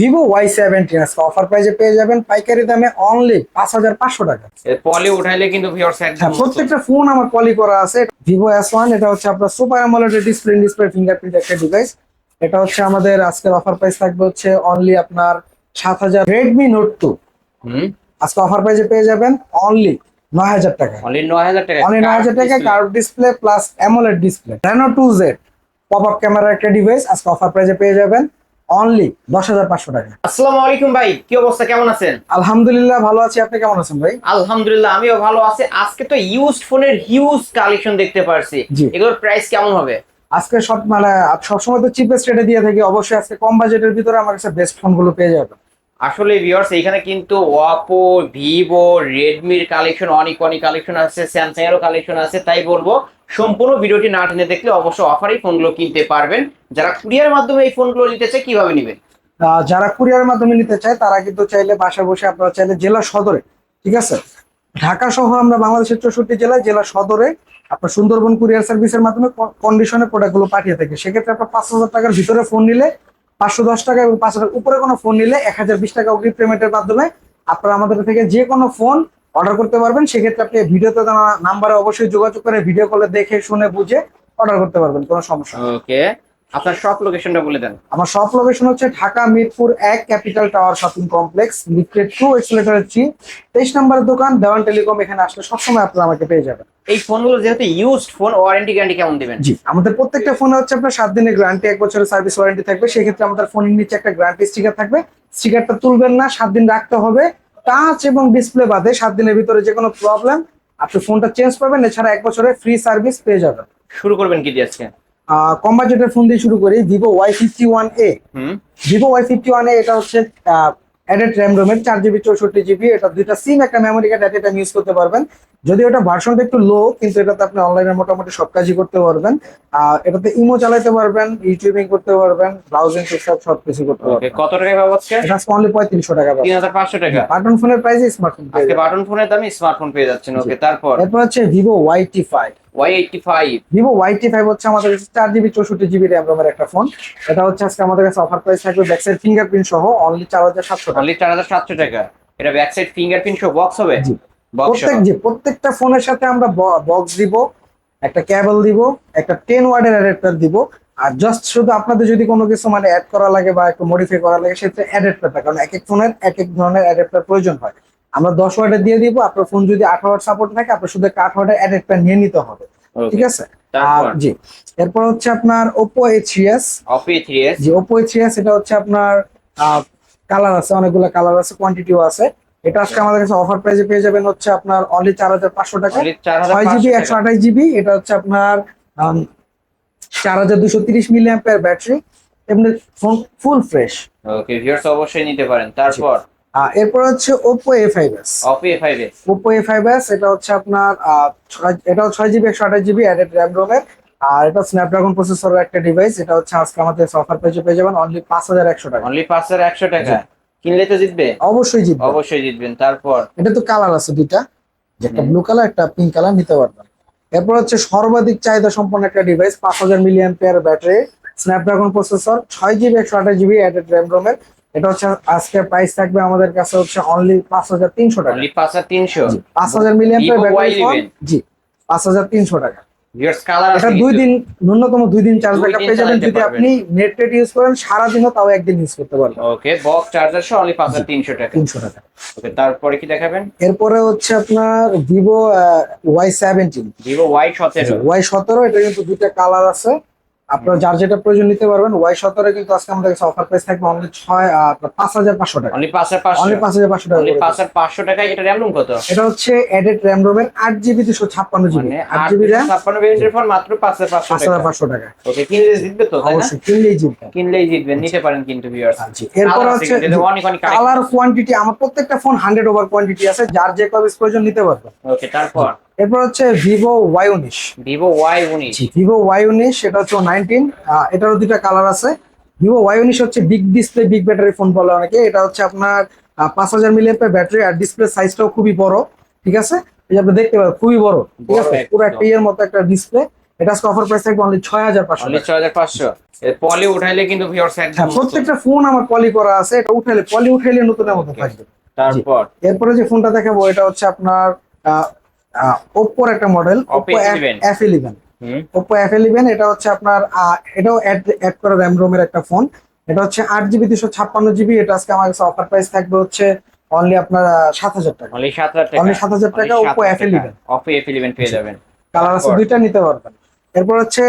Vivo Y seventeen আজকে offer প্রাইজে পেয়ে যাবেন পাইকারি দামে অনলি পাঁচ হাজার পাঁচশো টাকা। পলি উঠাইলে কিন্তু হ্যাঁ প্রত্যেকটা ফোন আমার পলি করা আছে। ভিভো এস ওয়ান এটা হচ্ছে আপনার super AMOLED display display fingerprint একটা ডিভাইস এটা হচ্ছে আমাদের আজকের অফার প্রাইস থাকবে হচ্ছে অনলি আপনার সাত হাজার। রেডমি নোট টু হুম। আজকে অফার প্রাইজে পেয়ে যাবেন অনলি নয় হাজার টাকা। অনলি নয় হাজার টাকা। অনলি নয় হাজার টাকা curve display plus AMOLED display Reno two Z pop up ক্যামেরার একটা ডিভাইস আজকে অফার প্রাইজে পেয়ে যাবেন। অনলি দশ হাজার পাঁচশো টাকা। আসসালামু আলাইকুম ভাই কি অবস্থা? কেমন আছেন? আলহামদুলিল্লাহ ভালো আছি। আপনি কেমন আছেন ভাই? আলহামদুলিল্লাহ আমিও ভালো আছি। আজকে তো ইউজ ফোনের হিউজ কালেকশন দেখতে পারছি। এগুলোর প্রাইস কেমন হবে? আজকে সব মানে সবসময় তো চিপেস্ট রেটে দিয়ে থাকি। অবশ্যই আজকে কম বাজেটের ভিতরে আমার কাছে বেস্ট ফোনগুলো পেয়ে যাবেন। আসলে ভিউয়ার্স এখানে কিন্তু ওয়াপো ভিভো রেডমির কালেকশন অনেক অনেক কালেকশন আছে স্যামসাং এরও কালেকশন আছে। তাই বলব, সম্পূর্ণ ভিডিওটি না টেনে দেখলে অবশ্যই অফারেই ফোনগুলো কিনতে পারবেন। যারা কুরিয়ার মাধ্যমে এই ফোনগুলো নিতে চায়, কীভাবে নেবেন? যারা কুরিয়ারের মাধ্যমে নিতে চায়, তারা কিন্তু চাইলে বাসায় বসে আপনারা চাইলে জেলা সদরে, ঠিক আছে? ঢাকা সহ আমরা বাংলাদেশের চৌষট্টি জেলায় জেলা সদরে আপনার সুন্দরবন কুরিয়ার সার্ভিসের মাধ্যমে কন্ডিশনে প্রোডাক্টগুলো পাঠিয়ে থাকে। সেক্ষেত্রে আপনার পাঁচ হাজার টাকার ভিতরে ফোন নিলে পাঁচশো দশ টাকা এবং পাঁচ হাজার উপরে কোনো ফোন নিলে এক হাজার বিশ টাকা অগ্রিম পেমেন্টের মাধ্যমে আপনারা আমাদের থেকে যে কোনো ফোন অর্ডার করতে পারবেন। সেক্ষেত্রে আপনি ভিডিওতে নাম্বারে অবশ্যই যোগাযোগ করে ভিডিও কলে দেখে, শুনে, বুঝে অর্ডার করতে পারবেন। কোনো সমস্যা ওকে আপনার সব লোকেশনটা বলে দেন। আমার সব লোকেশন হচ্ছে ঢাকা মিরপুর এক capital tower shopping complex lifted two escalator three তেইশ নম্বরের দোকান দেওয়ান টেলিকম এখানে আসলে সবসময় আপনারা আমাকে পেয়ে যাবেন। এই ফোনগুলো যেহেতু ইউজড ফোন ওয়ারেন্টি গ্যারান্টি কেমন দিবেন? জি আমাদের প্রত্যেকটা ফোনে হচ্ছে আপনার সাত দিনের গ্যারান্টি এক বছরের সার্ভিস ওয়ারেন্টি থাকবে। সেক্ষেত্রে আমাদের ফোনের নিচে একটা গ্যারান্টি স্টিকার থাকবে। স্টিকারটা তুলবেন না সাত দিন রাখতে হবে। টাচ এবং ডিসপ্লে বাদে সাত দিনের ভিতরে যে কোনো প্রবলেম আপনি ফোনটা চেঞ্জ করবেন এছাড়া এক বছরের ফ্রি সার্ভিস পেয়ে যাবেন। শুরু করবেন কি দিয়ে আজকে? কম বাজেটের ফোন দিয়ে শুরু করি Vivo Y fifty one A hmm. Vivo Y fifty one A এটা হচ্ছে অ্যাডেড র্যাম রোমের চার জিবি চৌষট্টি জিবি এটা দুইটা সিম একটা memory card at time use করতে পারবেন। যদিও এটা ভার্সনটা একটু লো কিন্তু এটাতে আপনি অনলাইনে মোটামুটি সব কাজই করতে পারবেন। আর এটাতে ইমো চালাতে পারবেন ইউটিউবিং করতে পারবেন ব্রাউজিং সব সব কিছু করতে পারবেন। কত টাকা পাবো এটা অনলি পঁয়ত্রিশশো টাকা তিন হাজার পাঁচশো টাকা। বাটন ফোনের প্রাইসে স্মার্টফোন আজকে বাটন ফোনের দামে স্মার্টফোন পেয়ে যাচ্ছেন। ওকে তারপর? এরপর হচ্ছে Vivo YT five Y eighty five Vivo YT five হচ্ছে আমাদের কাছে চার জিবি চৌষট্টি জিবি র্যাম রোমের একটা ফোন এটা হচ্ছে আজকে আমাদের কাছে অফার প্রাইস থাকবে ব্যাকসাইড ফিঙ্গারপ্রিন্ট সহ অনলি চার হাজার সাতশো টাকা। অনলি চার হাজার সাতশো টাকা। এটা ব্যাক সাইড ফিঙ্গারপ্রিন্ট সহ বক্স হবে? প্রত্যেক যে প্রত্যেকটা ফোনের সাথে আমরা বক্স দিব একটা কেবল দিব একটা টেন ওয়ার্ডের অ্যাডাপ্টার দিব। আর জাস্ট শুধু আপনাদের যদি কোনো কিছু মানে অ্যাড করা লাগে বা একটু মডিফাই করা লাগে সেক্ষেত্রে অ্যাডাপ্টারটা কারণ এক এক ফোনের এক এক ধরনের অ্যাডাপ্টার প্রয়োজন হয়। আমরা দশ ওয়ার্ডের দিয়ে দিব আপনার ফোন যদি আট ওয়ার্ড সাপোর্ট থাকে আপনার শুধু একটা আট ওয়ার্ডের অ্যাডাপ্টার নিয়ে নিতে হবে। ঠিক আছে? জি এরপর হচ্ছে আপনার Oppo A three S G Oppo A three S এটা হচ্ছে আপনার কালার আছে অনেকগুলো কালার আছে কোয়ান্টিটিও আছে। এটা আজকে আমাদের কাছে অফার প্রাইসে পেয়ে যাবেন হচ্ছে আপনার অনলি চার হাজার পাঁচশো টাকা। ছয় জিবি একশো আঠাশ জিবি এটা হচ্ছে আপনার চার হাজার দুশো তিরিশ মিলি ব্যাটারি এমনি phone full fresh okay viewers অবশ্যই নিতে পারেন। তারপর? এরপর হচ্ছে Oppo A five S Oppo A five S Oppo A five S এটা হচ্ছে আপনার আহ, ছয়- এটাও ছয় জিবি একশো আঠাশ জিবি অ্যাডেড র্যাম রোমের আর এটা স্ন্যাপড্রাগন প্রসেসরের একটা ডিভাইস এটা হচ্ছে আজকে আমাদের অফার পেজে পেয়ে যাবেন অনলি পাঁচ হাজার একশো টাকা। অনলি পাঁচ হাজার একশো টাকা। কিনলে তো জিতবে? অবশ্যই জিতবে। অবশ্যই জিতবেন। তারপর? এটা তো কালার আছে দুইটা। একটা ব্লু কালার একটা পিঙ্ক কালার নিতে পারবেন। এরপর হচ্ছে সর্বাধিক চাহিদা সম্পন্ন একটা ডিভাইস পাঁচ হাজার milliampere battery Snapdragon processor ছয় জিবি একশো আঠাশ জিবি অ্যাডেড র্যাম রোমের এটা হচ্ছে আজকে প্রাইস থাকবে আমাদের কাছে হচ্ছে অনলি পাঁচ হাজার তিনশো টাকা। পাঁচ হাজার তিনশো। পাঁচ হাজার মিলিয়ন জি পাঁচ হাজার তিনশো টাকা। এটা দুই দিন ন্যূনতম দুই দিন চার্জ ব্যাকআপ পেয়ে যাবেন। যদি আপনি নেট টেট ইউজ করেন সারাদিনও তাও একদিন ইউজ করতে পারবেন। ওকে বক্স চার্জার সহ অনলি পাঁচ হাজার তিনশো টাকা। তিনশো টাকা। ওকে তারপরে কি দেখাবেন? এরপরে হচ্ছে আপনার Vivo Y seventeen Vivo Y সতেরো। ওয়াই সতেরো এটা কিন্তু দুইটা কালার আছে। আপনার যার যেটা প্রয়োজন নিতে পারবেন ওয়াই সতেরো কিন্তু আজকে আমাদের কাছে অফার প্রাইস থাকবে অনলি ছয় আপনার পাঁচ হাজার পাঁচশো টাকা। অনলি পাঁচ হাজার পাঁচশো। পাঁচ হাজার পাঁচশো টাকা পাঁচ হাজার পাঁচশো টাকায় এটা র্যাম রুম কত? এটা হচ্ছে এডেড র্যাম রোমের আট জিবি দুশো ছাপ্পান্ন জিবি মানে আট জিবি র্যাম ছাপ্পান্ন ভেরিয়েন্টের ফোন মাত্র পাঁচ হাজার পাঁচশো পাঁচ হাজার টাকা পাঁচশো টাকা। ওকে কিনলে জিতবে তো অবশ্যই কিনলেই জিতবেন কিনলেই জিতবেন নিতে পারেন কিন্তু ভিউয়ার্স এরপর হচ্ছে কালার কোয়ান্টিটি আমার প্রত্যেকটা ফোন হান্ড্রেড ওভার কোয়ান্টিটি আছে যার যে কবে প্রয়োজন নিতে পারবেন ওকে তারপর? এরপর হচ্ছে ভিভো ওয়াই উনিশ। ভিভো ওয়াই উনিশ। ভিভো ওয়াই উনিশ সেটা হচ্ছে নাইনটিন এটারও দুইটা কালার আছে। ভিভো ওয়াই উনিশ হচ্ছে big display big battery phone বলে অনেকে। এটা হচ্ছে আপনার পাঁচ হাজার মিলিয়ামের ব্যাটারি আর ডিসপ্লে সাইজটাও খুবই বড় ঠিক আছে? এই আপনি দেখতে পাবেন খুবই বড় ঠিক আছে? পুরো একটা ইয়ের মতো একটা ডিসপ্লে এটা আজকে অফার প্রাইস থাকবে অনলি ছয় হাজার পাঁচশো অনলি ছয় হাজার পাঁচশো। পলি উঠাইলে কিন্তু হ্যাঁ প্রত্যেকটা ফোন আমার পলি করা আছে। এটা উঠাইলে পলি উঠাইলে নতুনের মতো. থাকবে। তারপর? এরপরে যে ফোনটা দেখাবো এটা হচ্ছে আপনার ওপ্পোর একটা model Oppo F eleven Oppo F eleven এটা হচ্ছে আপনার এটাও অ্যাড করা র্যাম রোমের একটা ফোন এটা হচ্ছে আট জিবি দুশো ছাপ্পান্ন জিবি এটা আজকে আমার কাছে অফার প্রাইস থাকবে হচ্ছে অনলি আপনার সাত হাজার টাকা। অনলি সাত হাজার টাকা। অনলি সাত হাজার টাকা Oppo F eleven Oppo F eleven পেয়ে যাবেন। কালার আছে দুইটা নিতে পারবেন। এরপর হচ্ছে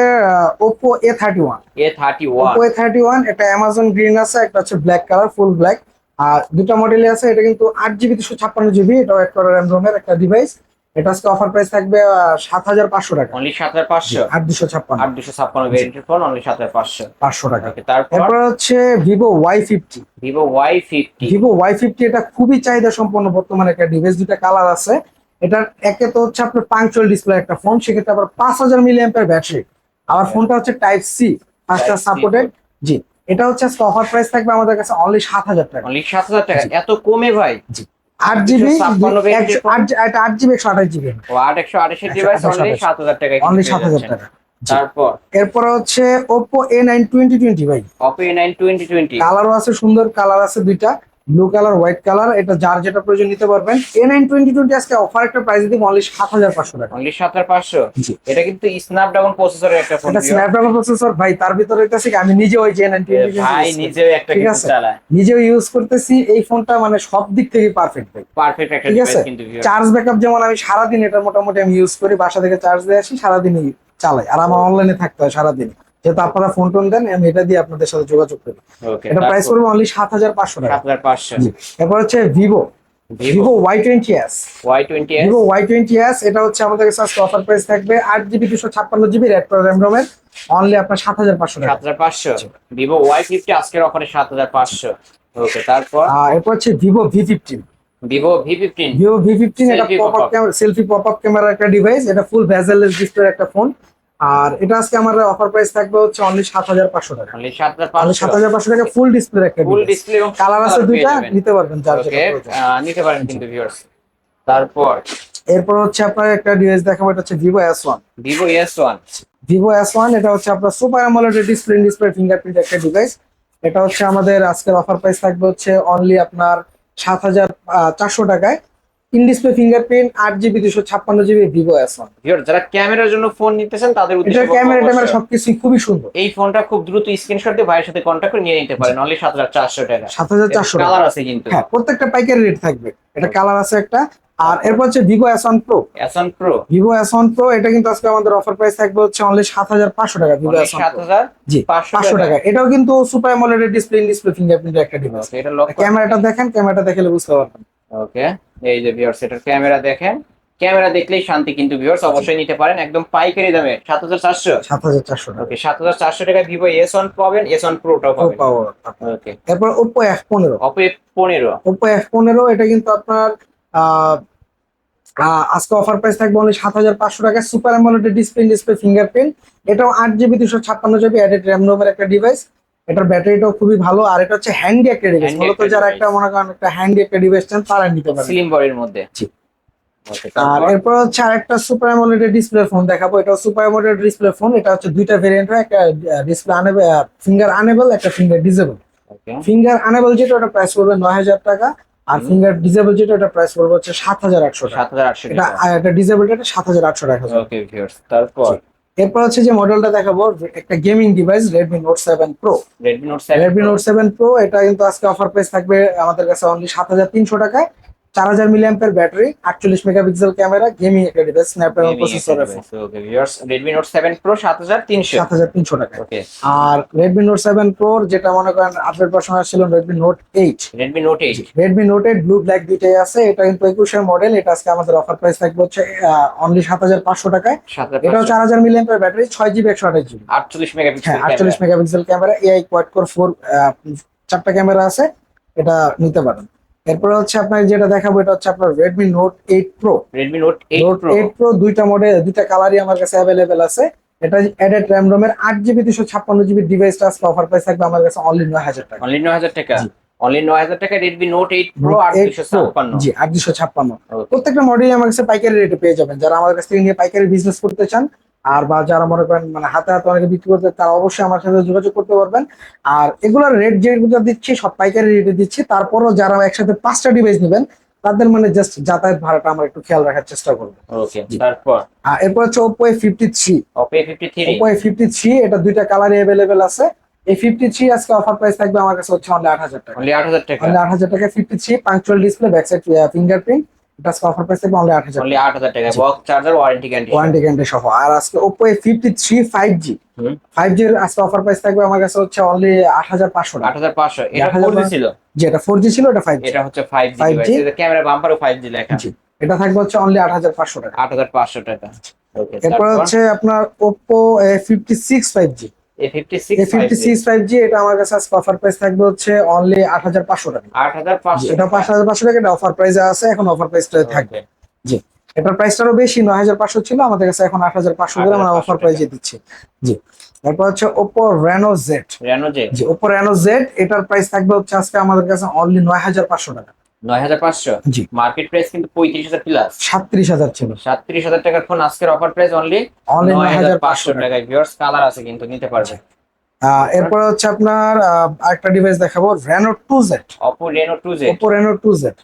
Oppo A thirty one A thirty one Oppo A thirty one একটা অ্যামাজন গ্রিন আছে একটা হচ্ছে ব্ল্যাক কালার ফুল ব্ল্যাক আর দুটা মডেলই আছে এটা কিন্তু আট জিবি দুশো ছাপ্পান্ন জিবি এটাও এক করে র্যাম রোমের একটা ডিভাইস এটা আজকে অফার প্রাইস থাকবে সাত হাজার পাঁচশো টাকা। অনলি সাত হাজার পাঁচশো? আট দুশো ছাপ্পান্ন। আট দুশো ছাপ্পান্ন ভেরিয়েন্টের ফোন অনলি সাত হাজার পাঁচশো। পাঁচশো টাকা। তারপর? হচ্ছে Vivo Y fifty Vivo Y fifty Vivo Y fifty এটা খুবই চাহিদা সম্পন্ন বর্তমানে একটা ডিভাইস দুটা কালার আছে। এটার একে তো হচ্ছে আপনার পাঞ্চুয়াল ডিসপ্লে একটা ফোন সেক্ষেত্রে আবার পাঁচ হাজার মিলি ব্যাটারি আবার ফোনটা হচ্ছে টাইপ সি ফাস্টার সাপোর্টেড জি এটা হচ্ছে অফার প্রাইস থাকবে আমাদের কাছে অনলি সাত হাজার টাকা। অনলি সাত হাজার টাকা। এত কমে ভাই? আট জিবি 256 variant এর আট জিবি একশো আঠাশ জিবি ও আট একশো আঠাশের ডিভাইস অনলি সাত হাজার টাকা অনলি সাত হাজার টাকা। তারপর? এরপরে হচ্ছে Oppo A nine twenty twenty ভাই। Oppo A nine twenty twenty কালারও আছে সুন্দর কালার আছে দুইটা। ব্লু কালার হোয়াইট কালার এটা যার যেটা প্রয়োজন নিতে পারবেন। এ নাইন টোয়েন্টি টোয়েন্টি আজকে অফার একটা প্রাইস দিব অনলি সাত হাজার পাঁচশো টাকা। অনলি সাত হাজার পাঁচশো? এটা কিন্তু স্ন্যাপড্রাগন প্রসেসরের একটা ফোন এটা স্ন্যাপড্রাগন প্রসেসর ভাই তার ভিতরে কি আমি নিজে ওই যে নাইন টোয়েন্টি ভাই নিজেও একটা ঠিক আছে। নিজেও ইউজ করতেছি এই ফোনটা মানে সব দিক থেকে পারফেক্ট ভাই। পারফেক্ট একটা ঠিক আছে? কিন্তু চার্জ ব্যাকআপ যেমন আমি সারাদিন এটা মোটামুটি আমি ইউজ করি বাসা থেকে চার্জ দিয়ে আসি সারাদিনই চালাই। আর আমার অনলাইনে থাকতে হয় সারাদিন। যেহেতু আপনারা ফোন টোন দেন আমি এটা দিয়ে আপনাদের সাথে যোগাযোগ করি। এটা প্রাইস করবে অনলি সাত হাজার পাঁচশো টাকা। এরপর হচ্ছে Vivo Vivo Y twenty S Y twenty Vivo Y twenty S এটা হচ্ছে আমাদের কাছে আজকে অফার প্রাইস থাকবে আট জিবি দুশো ছাপ্পান্ন জিবি র্যাড করে র্যাম রোমের অনলি আপনার সাত হাজার পাঁচশো টাকা। সাত হাজার পাঁচশো? ভিভো ওয়াই ফিফটি আজকের অফারে সাত হাজার পাঁচশো। ওকে তারপর? এরপর হচ্ছে Vivo V fifteen Vivo V fifteen Vivo V fifteen এটা pop up camera selfie pop up ক্যামেরার একটা ডিভাইস এটা ফুল ভ্যাজেলেস ডিসপ্লের একটা ফোন আর এটা আজকে আমার অফার প্রাইস থাকবে হচ্ছে অনলি সাত হাজার পাঁচশো টাকা। অনলি সাত হাজার পাঁচশো টাকা ফুল ডিসপ্লে একটা ফুল ডিসপ্লে এবং কালার আছে দুইটা নিতে পারবেন যার নিতে পারেন কিন্তু ভিউয়ার্স তারপর? এরপর হচ্ছে আপনার একটা ডিভাইস দেখাবো এটা হচ্ছে Vivo S one Vivo S one Vivo S one এটা হচ্ছে আপনার super AMOLED display display fingerprint একটা ডিভাইস এটা হচ্ছে আমাদের আজকের অফার প্রাইস থাকবে হচ্ছে অনলি আপনার সাত হাজার চারশো টাকায়। ইন ডিসপ্লে ফিঙ্গারপ্রিন্ট আট জিবি দুশো ছাপ্পান্ন জিবি ভিভো এস ওয়ান যারা ক্যামেরার জন্য ফোন নিতেছেন তাদের ক্যামেরা ট্যামেরা সবকিছুই খুবই সুন্দর। এই ফোনটা খুব দ্রুত স্ক্রিনশট দিয়ে ভাইয়ের সাথে কন্ট্যাক্ট করে নিয়ে নিতে পারেন। অনলি সাত হাজার চারশো টাকা। সাত হাজার চারশো কালার আছে কিন্তু। হ্যাঁ প্রত্যেকটা পাইকারি রেট থাকবে। এটা কালার আছে একটা। আর এরপর হচ্ছে Vivo S one pro এসন pro Vivo S one pro এটা কিন্তু আজকে আমাদের অফার প্রাইস থাকবে হচ্ছে অনলি সাত হাজার পাঁচশো টাকা ভিভো এস ওয়ান সাত হাজার জি পাঁচশো টাকা। এটাও কিন্তু super AMOLED display display fingerprint একটা ডিভাইস এটা ক্যামেরাটা দেখেন ক্যামেরাটা দেখলে বুঝতে পারবেন। ওকে এই যে ভিউয়ার্স এটার ক্যামেরা দেখেন। ক্যামেরা দেখলেই শান্তি কিন্তু ভিউয়ার্স অবশ্যই নিতে পারেন। একদম পাইকারি দামে সাত হাজার চারশো। সাত হাজার চারশো ওকে সাত হাজার চারশো টাকা ভিভো এস ওয়ান পাবেন এস ওয়ান প্রোটাও পাবেন। ওকে তারপর। ওপো এফ পনেরো। অপো এফ পনেরো। ওপো এফ পনেরো এটা কিন্তু আপনার আজকে অফার প্রাইস থাকবে অনলি সাত হাজার পাঁচশো টাকা। Super AMOLED display display fingerprint এটাও আট জিবি দুশো ছাপ্পান্ন জিবি অ্যাডেড র্যাম রোমের একটা ডিভাইস এটার ব্যাটারিটাও খুবই ভালো আর এটা হচ্ছে হ্যান্ডি একটা ডিভাইস মূলত যারা একটা মনে করেন একটা হ্যান্ডি একটা ডিভাইস চান তারা নিতে পারেন স্লিম বডির মধ্যে। জি। আর এরপর হচ্ছে আরেকটা সুপার অ্যামোলেড ডিসপ্লে ফোন দেখাবো। এটা সুপার অ্যামোলেড ডিসপ্লে ফোন এটা হচ্ছে দুইটা ভেরিয়েন্ট হয় একটা ডিসপ্লে আনেবল ফিঙ্গার আনেবল একটা ফিঙ্গার ডিসেবল ফিঙ্গার আনেবল যেটা ওটা প্রাইস পড়বে নয় হাজার টাকা আর ফিঙ্গার ডিসেবল যেটা ওটা প্রাইস পড়বে হচ্ছে সাত হাজার আটশো টাকা। সাত হাজার আটশো এটা টাকা। আর এটা ডিসেবল এটা সাত হাজার আটশো টাকা। ওকে ভিউয়ার্স তারপর? এরপর হচ্ছে যে মডেলটা দেখাবো একটা gaming device Redmi note seven pro Redmi note seven Redmi note seven pro এটা কিন্তু আজকে অফার প্রাইস থাকবে আমাদের কাছে অনলি সাত হাজার তিনশো টাকায়। চার হাজার মিলিয়াম্পের ব্যাটারি আটচল্লিশ মেগাপিক্সেল ক্যামেরা গেমিং একটা device Snapdragon viewers Redmi note seven pro সাত হাজার তিনশো। সাত হাজার তিনশো টাকা। আর রেডমি নোট সেভেন প্রো যেটা মনে করেন আপডেট ভার্সন ছিল Redmi note eight Redmi note eight Redmi note eight blue black দুইটাই আছে এটা কিন্তু একুশের মডেল এটা আজকে আমাদের অফার প্রাইস থাকবে হচ্ছে অনলি সাত হাজার পাঁচশো টাকায়। এটাও চার হাজার মিলিয়াম্পের ব্যাটারি ছয় জিবি একশো আঠাশ জিবি। আটচল্লিশ মেগাপিক্সেল হ্যাঁ আটচল্লিশ megapixel camera AI quad core four চারটা ক্যামেরা আছে এটা নিতে পারেন। এরপরে হচ্ছে আপনার যেটা দেখাবো এটা হচ্ছে আপনার Redmi Note 8 Pro Redmi Note 8 Pro 8 Pro দুইটা মডেল দুইটা কালারই আমার কাছে अवेलेबल আছে। এটা এডেড র্যাম রোমের আট জিবি দুশো ছাপ্পান্ন জিবি ডিভাইসটা আজকে অফার প্রাইস থাকবে আমার কাছে অনলি নয় হাজার টাকা। অনলি নয় হাজার টাকা। জি। অনলি টাকা Pro, জি. প্রত্যেকটা মডেলই আমার কাছে পাইকারি রেটে পেয়ে যাবেন। যারা আমার কাছ থেকে নিয়ে পাইকারি বিজনেস করতে চান আর বা যারা মনে করেন মানে হাতে হাতে অনেকে বিক্রি করতে তারা অবশ্যই আমার সাথে যোগাযোগ করতে পারবেন। আর এগুলোর রেট যেগুলো দিচ্ছি সব পাইকারি রেটে দিচ্ছি। তারপরও যারা একসাথে পাঁচটা ডিভাইস নেবেন তাদের মানে জাস্ট যাতায়াত ভাড়াটা আমরা একটু খেয়াল রাখার চেষ্টা করব। ওকে তারপর? এরপর হচ্ছে এটা দুইটা অ্যাভেলেবেল আছে। এই ফিফটি থ্রি আজকে অফার প্রাইস থাকবে আমার কাছে হচ্ছে অনলি আট হাজার টাকা অনলি আট হাজার টাকা অনলি আট হাজার টাকা fifty three punch hole display back side fingerprint এটা আজকে অফার প্রাইস থাকবে অনলি আট হাজার অনলি আট হাজার টাকা box charger warranty guarantee warranty guarantee সহ আর আজকে Oppo A fifty three five G five জির আজকে অফার প্রাইস থাকবে আমার কাছে হচ্ছে অনলি আট হাজার পাঁচশো আট হাজার পাঁচশো এটা 8,500 ফোর জি ছিল যে এটা ফোর জি ছিল এটা ফাইভ জি এটা হচ্ছে ফাইভ জি 5G ক্যামেরা বাম্পারও ফাইভ জি লেখা জি এটা থাকবে হচ্ছে অনলি আট হাজার পাঁচশো টাকা আট হাজার পাঁচশো টাকা এরপর হচ্ছে আপনার Oppo five G A fifty six five G এটা আমার কাছে আজকে অফার প্রাইস থাকবে হচ্ছে অনলি আট হাজার পাঁচশো টাকা। আট হাজার পাঁচশো এটা পাঁচ হাজার পাঁচশো টাকা এটা অফার প্রাইসে আছে এখন অফার প্রাইসটা থাকবে। জি। এটার প্রাইসটারও বেশি নয় হাজার পাঁচশো ছিল আমাদের কাছে এখন করে আমরা 8,500 অফার প্রাইসে দিচ্ছি। জি। তারপর হচ্ছে জি এটার প্রাইস থাকবে হচ্ছে আজকে আমাদের কাছে অনলি নয় হাজার পাঁচশো টাকা। নয় হাজার পাঁচশো। জি। মার্কেট প্রাইস কিন্তু পঁয়ত্রিশ হাজার প্লাস হাজার ছিল। হাজার টাকার ফোন আজকের অফার প্রাইস অনলি নয় হাজার পাঁচশো টাকায়। ভিউয়ার্স কালার আছে কিন্তু নিতে পারবে। আহ, এরপর হচ্ছে আপনার আরেকটা ডিভাইস দেখাবো Reno two Z Oppo Reno two Oppo Reno two Z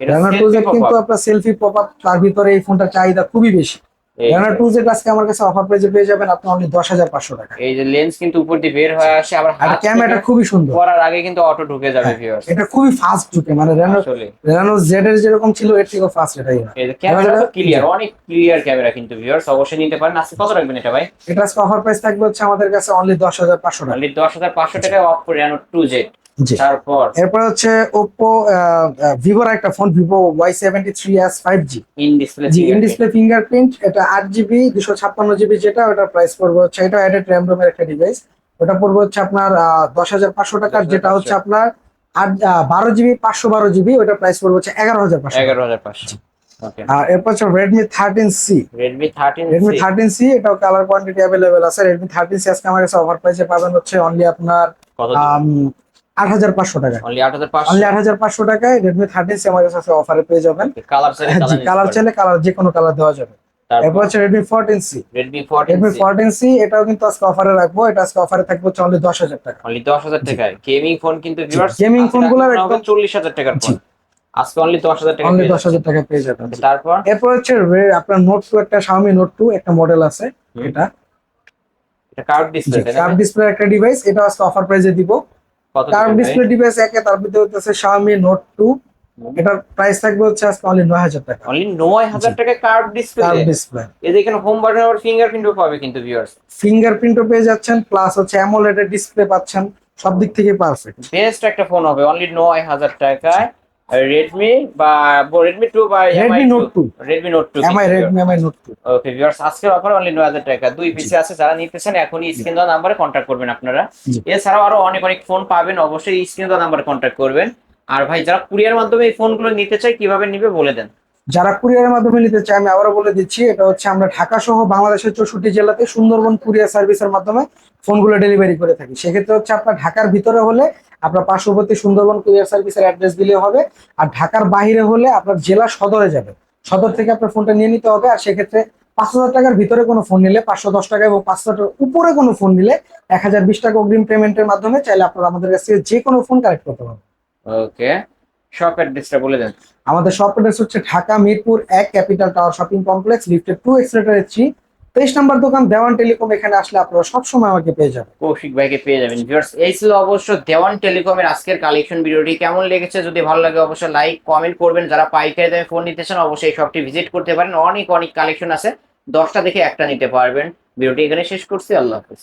Reno two Z কিন্তু আপনার সেলফি পপ আপ তার ভিতরে এই ফোনটার চাহিদা খুবই বেশি। রেনো যে- টু জেড আজকে আমার কাছে অফার প্রাইসে পেয়ে যাবেন আপনি অনলি দশ হাজার পাঁচশো টাকা। এই যে লেন্স কিন্তু উপর দিয়ে বের হয়ে আসে আবার আর ক্যামেরাটা খুবই সুন্দর। করার আগে কিন্তু অটো ঢুকে যাবে হ্যাঁ, ভিউয়ার্স এটা খুবই ফাস্ট ঢুকে মানে রেনো রেনো জেড এর যেরকম ছিল এর থেকেও ফাস্ট এটাই এই যে ক্যামেরাটা ক্লিয়ার অনেক ক্লিয়ার ক্যামেরা কিন্তু ভিউয়ার্স অবশ্যই নিতে পারেন। আজকে কত রাখবেন এটা ভাই? এটা আজকে অফার প্রাইস থাকবে হচ্ছে আমাদের কাছে অনলি দশ হাজার পাঁচশো টাকা। অনলি দশ হাজার পাঁচশো টাকায় অপো রেনো টু জেড জি তারপর? এরপর হচ্ছে ওপো ভিভোর একটা phone Vivo Y seventy three S five G in display G in display fingerprint এটা আট জিবি দুশো ছাপ্পান্ন জিবি যেটা ওটার প্রাইস পড়বে হচ্ছে এটা অ্যাডেড র্যাম রোমের একটা ডিভাইস ওটা পড়বে হচ্ছে আপনার দশ হাজার পাঁচশো টাকার যেটা হচ্ছে আপনার আট বারো জিবি পাঁচশো বারো জিবি ওটার প্রাইস পড়বে হচ্ছে এগারো হাজার পাঁচশো এগারো হাজার পাঁচশো। আর এরপর হচ্ছে Redmi thirteen C Redmi thirteen Redmi thirteen C এটাও কালার কোয়ান্টিটি অ্যাভেলেবেল আছে। রেডমি থার্টিন সি আজকে আমার কাছে অফার প্রাইসে পাবেন হচ্ছে অনলি আপনার আট হাজার পাঁচশো টাকা। অনলি আট হাজার পাঁচশো। টাকায় রেডমি থার্টিন সি আমার কাছে অফারে পেয়ে যাবেন। কালার চাইলে কালার কালার যে কোনো কালার দেওয়া যাবে। এরপর তারপর হচ্ছে Redmi fourteen C Redmi fourteen C এটাও কিন্তু আজকে অফারে রাখব। এটা আজকে অফারে থাকবে হচ্ছে অনলি দশ হাজার টাকা। অনলি দশ হাজার টাকায়। গেমিং ফোন কিন্তু রাখলে হবে একদম- চল্লিশ হাজার টাকার। ফোন আজকে অনলি টাকা অনলি টাকা পেয়ে যাবেন। তারপর? এরপর হচ্ছে আপনার নোট টু একটা নোট একটা মডেল আছে। এটা। এটা কার্ভ ডিসপ্লে কার্ভ ডিসপ্লে একটা ডিভাইস এটা আজকে অফার প্রাইসে দিব। কার্ভ ডিসপ্লে ডিভাইস একে তার ভিতরে হচ্ছে Xiaomi নোট টু এটার প্রাইস থাকবে হচ্ছে আজকে অনলি নয় হাজার টাকা। অনলি নয় হাজার টাকা কার্ভ ডিসপ্লে কার্ভ ডিসপ্লে এই যে এখানে হোম বাটন আবার ফিঙ্গারপ্রিন্টও পাবে কিন্তু ভিউয়ার্স ফিঙ্গারপ্রিন্টও পেয়ে যাচ্ছেন প্লাস হচ্ছে অ্যামোলেড ডিসপ্লে পাচ্ছেন সব দিক থেকে পারফেক্ট বেস্ট একটা ফোন হবে অনলি নয় হাজার টাকায়। রেডমি বা রেডমি টু বা Redmi note two Redmi note two MI Redmi MI note two okay viewers আজকের অফার অনলি নয় হাজার টাকা। দুই পিসি আছে যারা নিতেছেন এখনই স্ক্রিন দেওয়া নাম্বারে কন্ট্যাক্ট করবেন আপনারা। এছাড়াও আরও অনেক অনেক ফোন পাবেন অবশ্যই স্ক্রিন দেওয়া নাম্বারে কন্ট্যাক্ট করবেন। আর ভাই যারা কুরিয়ার মাধ্যমে এই ফোনগুলো নিতে চায় কীভাবে নিবে বলে দেন। যারা কুরিয়ারের মাধ্যমে নিতে চায়, আমি আবারও বলে দিচ্ছি, এটা হচ্ছে আমরা ঢাকা সহ বাংলাদেশের চৌষট্টি জেলাতে সুন্দরবন কুরিয়ার সার্ভিসের মাধ্যমে ফোনগুলো ডেলিভারি করে থাকি। সেক্ষেত্রে হচ্ছে আপনার ঢাকার ভিতরে হলে আপনার পার্শ্ববর্তী সুন্দরবন কুরিয়ার সার্ভিসের অ্যাড্রেস দিলে হবে, আর ঢাকার বাইরে হলে আপনার জেলা সদরে যাবে। সদর থেকে আপনার ফোনটা নিয়ে নিতে হবে, আর সেক্ষেত্রে পাঁচ হাজার টাকার ভিতরে কোনো ফোন নিলে, পাঁচশো দশ টাকা এবং পাঁচশো টাকার উপরে কোনো ফোন নিলে এক হাজার বিশ টাকা অগ্রিম পেমেন্টের মাধ্যমে চাইলে আপনারা আমাদের কাছ থেকে যে কোনো ফোন কালেক্ট করতে পারবেন। ওকে শপ অ্যাড্রেসটা বলে দেন। আমাদের শপ অ্যাড্রেস হচ্ছে ঢাকা মিরপুর এক capital tower shopping complex lifted two accelerator three তেইশ নম্বর দোকান দেওয়ান টেলিকম এখানে আসলে আপনারা সবসময় আমাকে পেয়ে যাবেন। কৌশিক ভাইকে পেয়ে যাবেন। ভিউয়ার্স এই ছিল অবশ্য দেওয়ান টেলিকমের আজকের কালেকশন ভিডিওটি কেমন লেগেছে? যদি ভালো লাগে অবশ্যই লাইক কমেন্ট করবেন। যারা পাইকারি দামে ফোন নিতে চান অবশ্যই এই শপটি ভিজিট করতে পারেন। অনেক অনেক কালেকশন আছে। দশটা দেখে একটা নিতে পারবেন। ভিডিওটি এখানে শেষ করছি। আল্লাহ হাফিজ।